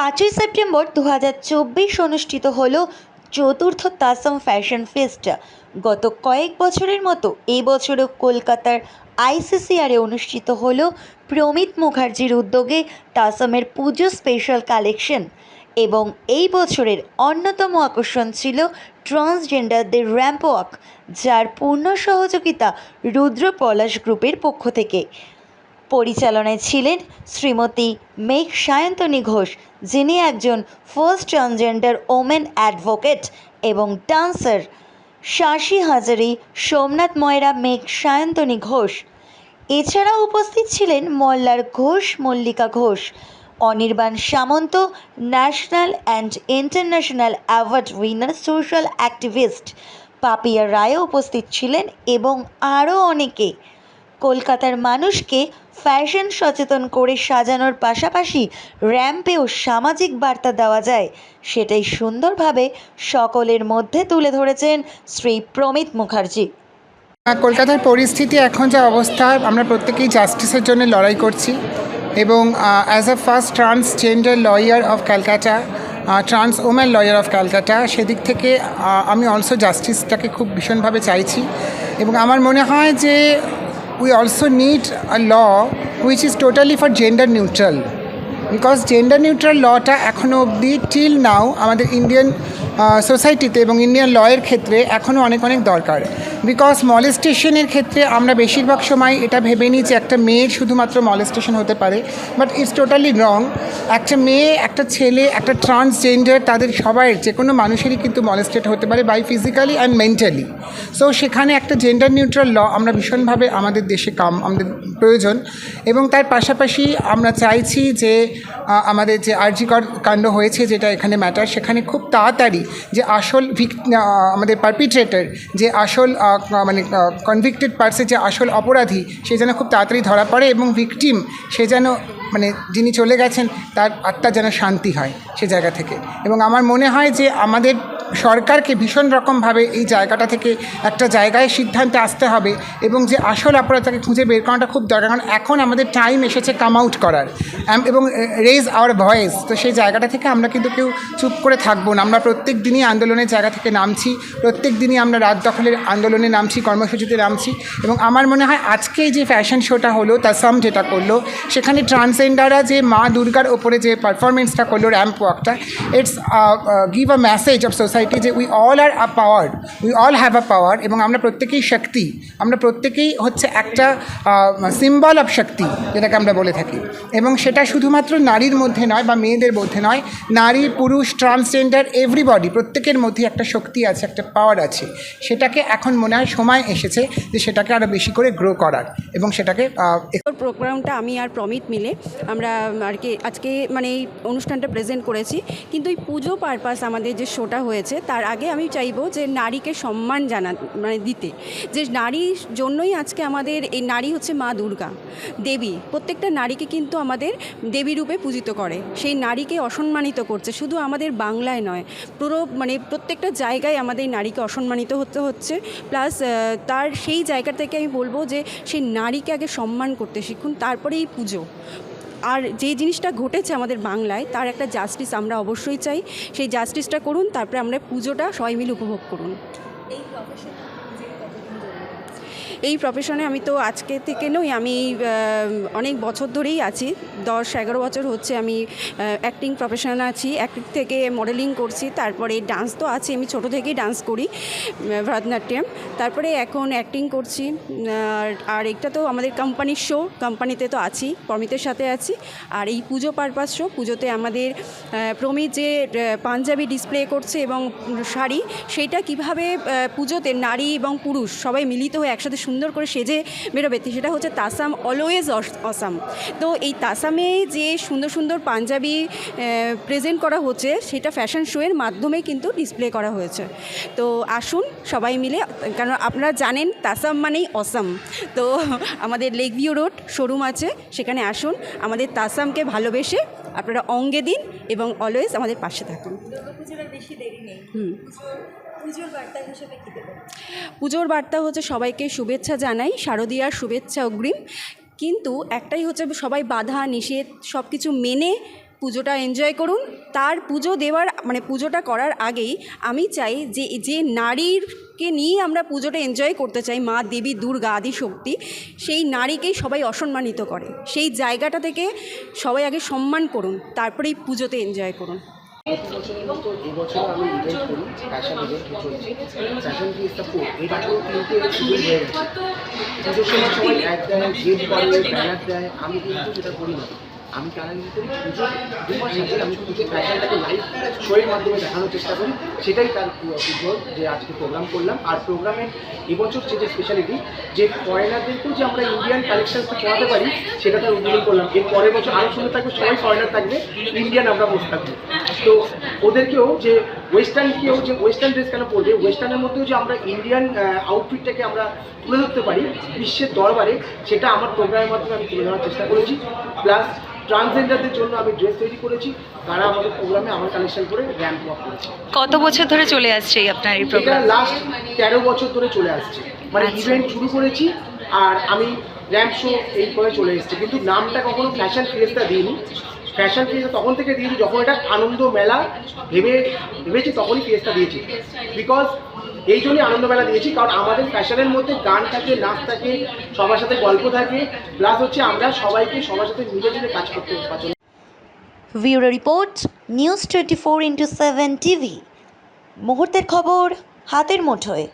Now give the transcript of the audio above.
পাঁচই সেপ্টেম্বর দু হাজার চব্বিশ অনুষ্ঠিত হল চতুর্থ তাসম ফ্যাশন ফেস্ট। গত কয়েক বছরের মতো এই বছরও কলকাতার আইসিসিআরে অনুষ্ঠিত হল প্রমিত মুখার্জির উদ্যোগে তাসমের পুজো স্পেশাল কালেকশন এবং এই বছরের অন্যতম আকর্ষণ ছিল ট্রান্সজেন্ডারদের র্যাম্প ওয়াক, যার পূর্ণ সহযোগিতা রুদ্র পলাশ গ্রুপের পক্ষ থেকে। পরিচালনায় ছিলেন শ্রীমতী মেঘ সায়ন্তনী ঘোষ, যিনি একজন ফার্স্ট ট্রান্সজেন্ডার ওমেন অ্যাডভোকেট এবং ডান্সার শাশি হাজারি, সোমনাথ ময়রা, মেঘ সায়ন্তনী ঘোষ। এছাড়াও উপস্থিত ছিলেন Mallar Ghosh Mallika Ghosh. Anirban Samanta national and international award winner social activist Papiya রায়ও উপস্থিত ছিলেন এবং আরও অনেকে। কলকাতার মানুষকে ফ্যাশন সচেতন করে সাজানোর পাশাপাশি র্যাম্পেও সামাজিক বার্তা দেওয়া যায়। সেটাই সুন্দরভাবে সকলের মধ্যে তুলে ধরেছেন শ্রী প্রমিত মুখার্জি। কলকাতার পরিস্থিতি, এখন যা অবস্থা, আমরা প্রত্যেকেই জাস্টিসের জন্য লড়াই করছি এবং as a first transgender lawyer of Calcutta trans woman lawyer of Calcutta সেদিক থেকে আমি অলসো জাস্টিসটাকে খুব ভীষণভাবে চাইছি এবং আমার মনে হয় যে we also need a law which is totally for gender neutral because gender neutral লটা এখনও অবধি টিল নাও আমাদের ইন্ডিয়ান সোসাইটিতে এবং ইন্ডিয়ান লয়ের ক্ষেত্রে এখনও অনেক অনেক দরকার। বিকজ মলেস্টেশনের ক্ষেত্রে আমরা বেশিরভাগ সময় এটা ভেবে নিই যে একটা মেয়ের শুধুমাত্র মলেস্টেশন হতে পারে। বাট ইটস টোটালি রং একটা মেয়ে, একটা ছেলে, একটা ট্রান্সজেন্ডার তাদের সবাই যে কোনো মানুষেরই কিন্তু মলেস্টেড হতে পারে by physically and mentally so সেখানে একটা জেন্ডার নিউট্রাল ল আমরা ভীষণভাবে আমাদের দেশে কাম, আমাদের প্রয়োজন। এবং তার পাশাপাশি আমরা চাইছি যে আমাদের যে আর্জিকর কাণ্ড হয়েছে যেটা এখানে ম্যাটার সেখানে খুব তাড়াতাড়ি যে আসল আমাদের পারপিট্রেটার যে আসল মানে কনভিক্টেড পার্সে যে আসল অপরাধী, সে যেন খুব তাড়াতাড়ি ধরা পড়ে এবং ভিকটিম সে যেন মানে যিনি চলে গেছেন, তার আত্মা যেন শান্তি হয় সে জায়গা থেকে। এবং আমার মনে হয় যে আমাদের সরকারকে ভীষণ রকমভাবে এই জায়গাটা থেকে একটা জায়গায় সিদ্ধান্তে আসতে হবে এবং যে আসল অপরাধটাকে খুঁজে বের করাটা খুব দরকার, কারণ এখন আমাদের টাইম এসেছে কাম আউট করার। এবং রেজ আওয়ার ভয়েস তো সেই জায়গাটা থেকে আমরা কিন্তু কেউ চুপ করে থাকব না। আমরা প্রত্যেক দিনই আন্দোলনের জায়গা থেকে নামছি। প্রত্যেক দিনই আমরা রাত দখলের আন্দোলনে নামছি, কর্মসূচিতে নামছি। এবং আমার মনে হয় আজকে যে ফ্যাশন শোটা হলো তাসাম যেটা করল, সেখানে ট্রান্সজেন্ডাররা যে মা দুর্গার ওপরে যে পারফরমেন্সটা করল ramp ওয়াকটা it's give a message of society যে we all are a power we all have a power এবং আমরা প্রত্যেকেই শক্তি, আমরা প্রত্যেকেই হচ্ছে একটা সিম্বল অফ শক্তি যেটাকে আমরা বলে থাকি এবং সেটা শুধুমাত্র নারীর মধ্যে নয় বা মেয়েদের মধ্যে নয়, নারী, পুরুষ ট্রান্সজেন্ডার এভরিবডি প্রত্যেকের মধ্যে একটা শক্তি আছে, একটা পাওয়ার আছে। সেটাকে এখন মনে হয় সময় এসেছে যে সেটাকে আরও বেশি করে গ্রো করার এবং সেটাকে প্রোগ্রামটা আমি আর প্রমিত মিলে আমরা আর কি আজকে মানে এই অনুষ্ঠানটা প্রেজেন্ট করেছি। কিন্তু এই পুজো পারপাস আমাদের যে শোটা হয়েছে তার আগে আমি চাইব যে নারীকে সম্মান জানা মানে দিতে। যে নারীর জন্যই আজকে আমাদের এই নারী হচ্ছে মা দুর্গা। দেবী, প্রত্যেকটা নারীকে কিন্তু আমাদের দেবী রূপে পূজিত করে। সেই নারীকে অসম্মানিত করছে, শুধু আমাদের বাংলায় নয়, পুরো মানে প্রত্যেকটা জায়গায় আমাদের নারীকে অসম্মানিত হতে হচ্ছে। প্লাস তার সেই জায়গা থেকে আমি বলব যে সেই নারীকে আগে সম্মান করতে শিখুন তারপরে এই পুজো। আর যে জিনিসটা ঘটেছে আমাদের বাংলায়, তার একটা জাস্টিস আমরা অবশ্যই চাই। সেই জাস্টিসটা করুন, তারপরে আমরা পুজোটা সবাই মিলে উপভোগ করুন। এই প্রফেশনে আমি তো আজকে থেকে নই, আমি অনেক বছর ধরেই আছি। দশ এগারো বছর হচ্ছে আমি অ্যাক্টিং প্রফেশনে আছি। অ্যাক্টিং থেকে মডেলিং করছি, তারপরে ডান্স তো আছে আমি ছোটো থেকেই ডান্স করি ভরতনাট্যম। তারপরে এখন অ্যাক্টিং করছি আর- এটা তো আমাদের কোম্পানির শো কোম্পানিতে তো আছি প্রমিতের সাথে আছি। আর এই পুজো পারপাস শো পুজোতে আমাদের প্রমিত যে পাঞ্জাবি ডিসপ্লে করছে এবং শাড়ি সেইটা কীভাবে পুজোতে নারী এবং পুরুষ সবাই মিলিত হয়ে একসাথে সুন্দর করে সেজে বেরোবে সেটা হচ্ছে তাসাম অলওয়েজ অসাম। তো এই তাসামে যে সুন্দর সুন্দর পাঞ্জাবি প্রেজেন্ট করা হচ্ছে সেটা ফ্যাশন শোয়ের মাধ্যমে কিন্তু ডিসপ্লে করা হয়েছে। তো আসুন সবাই মিলে কারণ আপনারা জানেন তাসাম মানেই অসাম। তো আমাদের লেক ভিউ রোড শোরুম আছে সেখানে আসুন আমাদের তাসামকে ভালোবেসে আপনারা অঙ্গে দিন এবং অলওয়েজ আমাদের পাশে থাকুন। হুম। পুজোর বার্তা হচ্ছে সবাইকে শুভেচ্ছা জানাই, শারদীয়ার শুভেচ্ছা অগ্রিম। কিন্তু একটাই হচ্ছে সবাই বাধা, নিষেধ সব কিছু মেনে পুজোটা এনজয় করুন। তার পুজো দেওয়ার মানে পুজোটা করার আগেই আমি চাই যে যে নারীরকে নিয়ে আমরা পুজোটা এনজয় করতে চাই, মা, দেবী, দুর্গা আদি শক্তি, সেই নারীকেই সবাই অসম্মানিত করে। সেই জায়গাটা থেকে সবাই আগে সম্মান করুন, তারপরেই পুজোতে এনজয় করুন। এবছর আমি ফ্যাশন ফ্যাশন বছর হয়ে গেছে আমি কিন্তু সেটা করি না। আমি ফ্যাশনটাকে মাধ্যমে দেখানোর চেষ্টা করি। সেটাই তার পুজোর যে আজকে প্রোগ্রাম করলাম। আর প্রোগ্রামের এবছর যে স্পেশালিটি যে ফরেনারদেরকেও যে আমরা ইন্ডিয়ান কালেকশনটা পড়াতে পারি, সেটা তার উদ্বোধন করলাম। এর পরের বছর আরও শুনে থাকবে, সবাই ফরেনার থাকবে ইন্ডিয়ান আমরা বসে থাকব। তো ওদেরকেও যে ওয়েস্টার্ন কেউ যে ওয়েস্টার্ন ড্রেস কেন পরবে? ওয়েস্টার্নের মধ্যেও যে আমরা ইন্ডিয়ান আউটফিটটাকে আমরা তুলে ধরতে পারি বিশ্বের দরবারে সেটা আমার প্রোগ্রামের মাধ্যমে আমি তুলে ধরার চেষ্টা করেছি। প্লাস ট্রান্সজেন্ডারদের জন্য আমি ড্রেস তৈরি করেছি। তারা আমাদের প্রোগ্রামে আমার কালেকশন করে র্যাম্প ওয়াক করেছে। কত বছর ধরে চলে আসছে আপনার এই প্রোগ্রাম লাস্ট তেরো বছর ধরে চলে আসছে। মানে আচ্ছা। ইভেন্ট শুরু করেছি আর আমি র্যাম্প শো এই করে চলে এসেছি। কিন্তু নামটা কখনো ফ্যাশন ফিরেস্তা দিইনি। ফ্যাশন ফিরেস্তা তখন থেকে দিয়েছি, যখন এটা আনন্দ মেলা ভেবে ভেবেছি তখনই ফিরেস্তা দিয়েছি। বিকজ এই জন্যই আনন্দ মেলা দিয়েছি, কারণ আমাদের ফ্যাশনের মধ্যে গান থাকে, নাচ থাকে, সবার সাথে গল্প থাকে প্লাস হচ্ছে আমরা সবাইকে সবার সাথে মিলে মিলে কাজ করতে পছন্দ bureau report, news twenty four into seven TV. মুহূর্তের খবর, হাতের মুঠোয়।